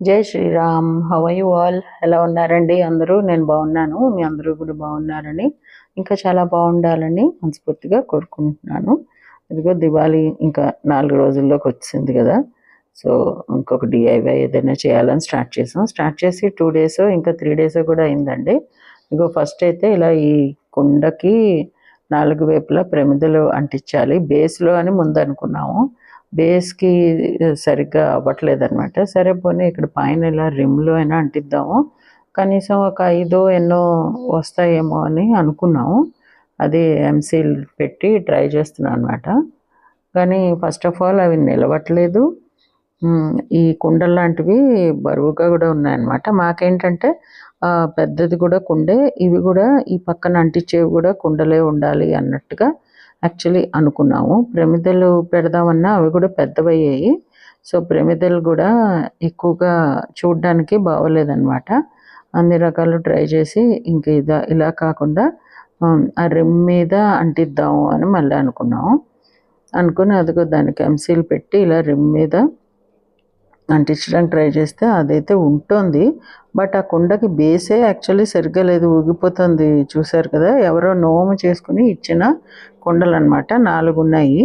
జై Sriram. హవై you all ఎలా ఉన్నారండి? అందరూ? నేను బాగున్నాను. మీ అందరూ కూడా బాగున్నారని ఇంకా చాలా బాగుండాలని మనస్ఫూర్తిగా కోరుకుంటున్నాను. ఇదిగో దివాళీ ఇంకా నాలుగు రోజుల్లోకి వచ్చింది కదా. సో ఇంకొక డిఐవై ఏదైనా చేయాలని స్టార్ట్ చేసాం. స్టార్ట్ చేసి టూ డేస్ ఇంకా త్రీ డేస్ కూడా అయిందండి. ఇగో ఫస్ట్ అయితే ఇలా ఈ కుండకి నాలుగు వైపులా ప్రమిదలు అంటించాలి. బేస్లో అని ముందు అనుకున్నాము బేస్కి సరిగ్గా అవ్వట్లేదు అనమాట సరే పోనీ ఇక్కడ పైన ఇలా రిమ్లో అయినా అంటిద్దాము. కనీసం ఒక ఐదో ఎన్నో వస్తాయేమో అని అనుకున్నాము. అది ఎంసీల్ పెట్టి ట్రై చేస్తున్నాను అనమాట కానీ ఫస్ట్ ఆఫ్ ఆల్ అవి నిలవట్లేదు. ఈ కుండలు లాంటివి బరువుగా కూడా ఉన్నాయన్నమాట. మాకేంటంటే పెద్దది కూడా కుండే ఇవి కూడా ఈ పక్కన అంటించేవి కూడా కుండలే ఉండాలి అన్నట్టుగా యాక్చువల్లీ అనుకున్నాము. ప్రమిదలు పెడదామన్నా అవి కూడా పెద్దవయ్యాయి. సో ప్రమిదలు కూడా ఎక్కువగా చూడడానికి బాగోలేదన్నమాట. అన్ని రకాలు ట్రై చేసి ఇంక ఇదా ఇలా కాకుండా ఆ రిమ్ మీద అంటిద్దాము అని మళ్ళీ అనుకున్నాము. అనుకుని అదిగో దానికి ఎంసీల్ పెట్టి ఇలా రిమ్ మీద అంటించడానికి ట్రై చేస్తే అదైతే ఉంటుంది. బట్ ఆ కుండకి బేసే యాక్చువల్లీ సరిగ్గా లేదు ఊగిపోతుంది. చూసారు కదా ఎవరో నోము చేసుకుని ఇచ్చిన కుండలు అనమాట నాలుగు ఉన్నాయి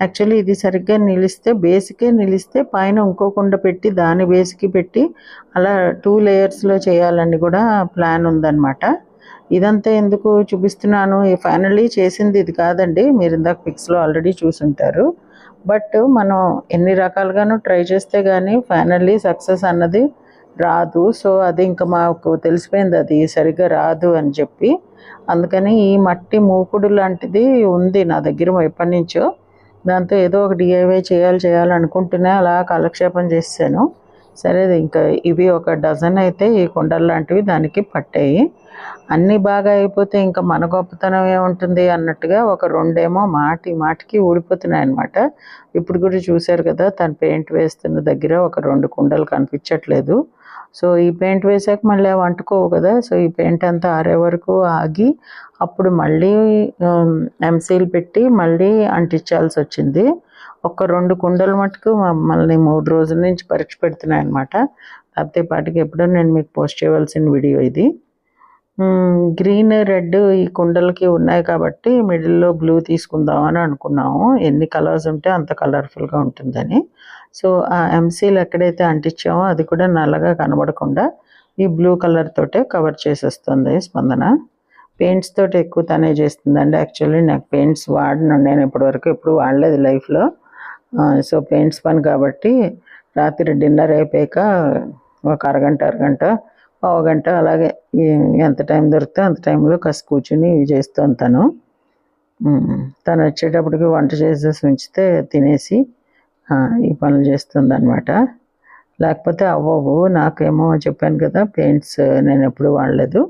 యాక్చువల్లీ ఇది సరిగ్గా నిలిస్తే బేసికే నిలిస్తే పైన ఇంకో కుండ పెట్టి దాని బేస్కి పెట్టి అలా టూ లేయర్స్లో చేయాలని కూడా ప్లాన్ ఉందన్నమాట. ఇదంతా ఎందుకు చూపిస్తున్నాను? ఫైనల్లీ చేసింది ఇది కాదండి. మీరు ఇందాక పిక్స్లో ఆల్రెడీ చూసుంటారు. బట్ మనం ఎన్ని రకాలుగాను ట్రై చేస్తే కానీ ఫైనల్లీ సక్సెస్ అన్నది రాదు. సో అది ఇంకా మాకు తెలిసిపోయింది అది సరిగ్గా రాదు అని చెప్పి. అందుకని ఈ మట్టి మూకుడు లాంటిది ఉంది నా దగ్గర ఎప్పటి నుంచో. దాంతో ఏదో ఒక డిఐవై చేయాలి చేయాలనుకుంటూనే అలా కాలక్షేపం చేశాను సరే ఇంకా ఇవి ఒక డజన్ అయితే ఈ కుండలు లాంటివి దానికి పట్టాయి. అన్నీ బాగా అయిపోతే ఇంకా మన గొప్పతనం ఏముంటుంది అన్నట్టుగా ఒక రెండేమో మాటి మాటికి ఊడిపోతున్నాయి అనమాట ఇప్పుడు కూడా చూశారు కదా తను పెయింట్ వేస్తున్న దగ్గర ఒక రెండు కుండలు కనిపించట్లేదు. సో ఈ పెయింట్ వేసాక మళ్ళీ అవి అంటుకోవు కదా సో ఈ పెయింట్ అంతా ఆరే వరకు ఆగి అప్పుడు మళ్ళీ ఎంసీలు పెట్టి మళ్ళీ అంటించాల్సి వచ్చింది. ఒక రెండు కుండలు మటుకు మమ్మల్ని మూడు రోజుల నుంచి పరీక్ష పెడుతున్నాయి అనమాట లేకపోతే పాటికి ఎప్పుడో నేను మీకు పోస్ట్ చేయవలసిన వీడియో ఇది. గ్రీన్ రెడ్ ఈ కుండలకి ఉన్నాయి కాబట్టి మిడిల్లో బ్లూ తీసుకుందాం అని అనుకున్నాము. ఎన్ని కలర్స్ ఉంటే అంత కలర్ఫుల్గా ఉంటుందని. సో ఆ ఎంసీలు ఎక్కడైతే అంటించామో అది కూడా నల్లగా కనబడకుండా ఈ బ్లూ కలర్ తోటే కవర్ చేసేస్తుంది స్పందన. పెయింట్స్ తోటి ఎక్కువ తనే చేస్తుందండి. యాక్చువల్లీ నాకు పెయింట్స్ వాడను. నేను ఇప్పటివరకు ఎప్పుడు వాడలేదు లైఫ్లో. సో పెయింట్స్ పని కాబట్టి రాత్రి డిన్నర్ అయిపోయాక ఒక అరగంట అరగంట పావు గంట అలాగే ఎంత టైం దొరికితే అంత టైంలో కాస్త కూర్చుని ఇవి చేస్తూ ఉంటాను. తను వచ్చేటప్పటికి వంట చేసేసి ఉంచితే తినేసి ఈ పనులు చేస్తుంది అనమాట లేకపోతే అవ్వవు నాకేమో చెప్పాను కదా పెయింట్స్ నేను ఎప్పుడు వాడలేదు.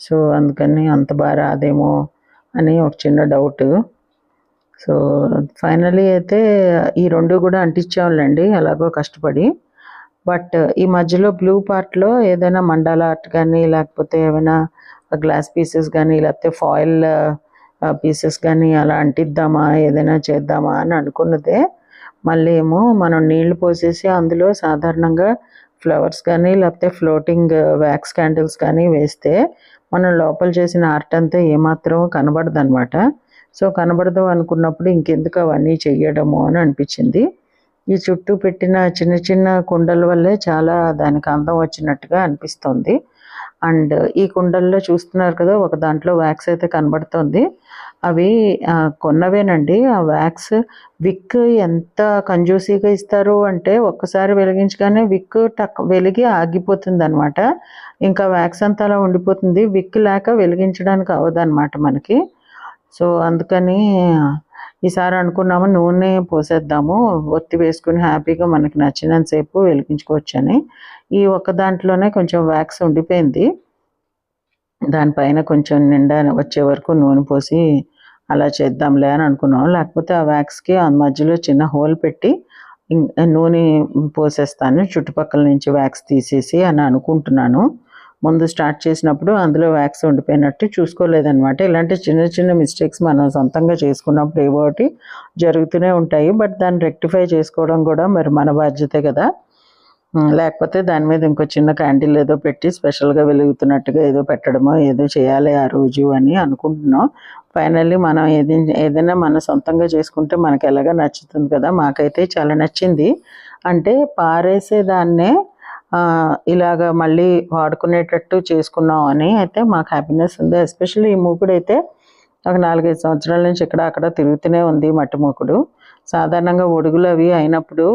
సో అందుకని అంత బాగా రాదేమో అని ఒక చిన్న డౌట్. సో ఫైనలీ అయితే ఈ రెండు కూడా అంటించాములేండి ఎలాగో కష్టపడి. బట్ ఈ మధ్యలో బ్లూ పార్ట్లో ఏదైనా మండల ఆర్ట్ కానీ లేకపోతే ఏమైనా గ్లాస్ పీసెస్ కానీ లేకపోతే ఫాయిల్ పీసెస్ కానీ అలా అంటిద్దామా ఏదైనా చేద్దామా అని అనుకున్నదే. మళ్ళీ ఏమో మనం నీళ్ళు పోసేసి అందులో సాధారణంగా ఫ్లవర్స్ కానీ లేకపోతే ఫ్లోటింగ్ వ్యాక్స్ క్యాండిల్స్ కానీ వేస్తే మనం లోపల చేసిన ఆర్ట్ అంతా ఏమాత్రం కనబడదనమాట. సో కనబడదు అనుకున్నప్పుడు ఇంకెందుకు అవన్నీ చెయ్యడము అని అనిపించింది. ఈ చుట్టూ పెట్టిన చిన్న చిన్న కుండల వల్లే చాలా దానికి అందం వచ్చినట్టుగా అనిపిస్తుంది. అండ్ ఈ కుండల్లో చూస్తున్నారు కదా ఒక దాంట్లో వ్యాక్స్ అయితే కనబడుతుంది. అవి కొన్నవేనండి. ఆ వ్యాక్స్ విక్ ఎంత కంజూసీగా ఇస్తారు అంటే ఒక్కసారి వెలిగించగానే విక్ టక్ వెలిగి ఆగిపోతుంది అనమాట ఇంకా వ్యాక్స్ అంతా అలా ఉండిపోతుంది. విక్ లేక వెలిగించడానికి అవ్వదన్నమాట మనకి. సో అందుకని ఈసారి అనుకున్నాము నూనె పోసేద్దాము ఒత్తి వేసుకుని హ్యాపీగా మనకి నచ్చినంతసేపు వెలిగించుకోవచ్చని. ఈ ఒక్క దాంట్లోనే కొంచెం వ్యాక్స్ ఉండిపోయింది. దానిపైన కొంచెం నిండా వచ్చే వరకు నూనె పోసి అలా చేద్దాంలే అని అనుకున్నాం లేకపోతే ఆ వ్యాక్స్కి ఆ మధ్యలో చిన్న హోల్ పెట్టి నూనె పోసేస్తాను చుట్టుపక్కల నుంచి వ్యాక్స్ తీసేసి అని అనుకుంటున్నాను. ముందు స్టార్ట్ చేసినప్పుడు అందులో వ్యాక్స్ ఉండిపోయినట్టు చూసుకోలేదనమాట ఇలాంటి చిన్న చిన్న మిస్టేక్స్ మనం సొంతంగా చేసుకున్నప్పుడు ఏవో ఒకటి జరుగుతూనే ఉంటాయి. బట్ దాన్ని రెక్టిఫై చేసుకోవడం కూడా మరి మన బాధ్యతే కదా. లేకపోతే దాని మీద ఇంకో చిన్న క్యాండిల్ ఏదో పెట్టి స్పెషల్గా వెలుగుతున్నట్టుగా ఏదో పెట్టడమో ఏదో చేయాలి ఆ రోజు అని అనుకుంటున్నాం. ఫైనల్లీ మనం ఏది ఏదైనా మన సొంతంగా చేసుకుంటే మనకి ఎలాగ నచ్చుతుంది కదా. మాకైతే చాలా నచ్చింది. అంటే పారేసేదాన్నే దాన్నే ఇలాగ మళ్ళీ వాడుకునేటట్టు చేసుకున్నాం అని అయితే మాకు హ్యాపీనెస్ ఉంది. ఎస్పెషల్లీ ఈ మూకుడు అయితే ఒక నాలుగైదు సంవత్సరాల నుంచి ఇక్కడ అక్కడ తిరుగుతూనే ఉంది మట్టి మూకుడు. సాధారణంగా ఒడుగులు అవి అయినప్పుడు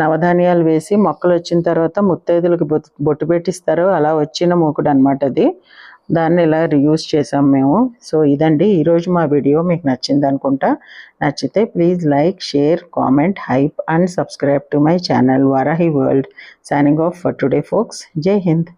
నవధాన్యాలు వేసి మొక్కలు వచ్చిన తర్వాత ముత్తైదులకు బొట్టు పెట్టిస్తారు. అలా వచ్చిన మూకుడు అనమాట అది. దాన్ని ఇలా రియూజ్ చేసాం మేము. సో ఇదండి. ఈరోజు మా వీడియో మీకు నచ్చింది అనుకుంటా. నచ్చితే please like share comment hype and subscribe to my channel Varahi world signing off for today folks Jai Hind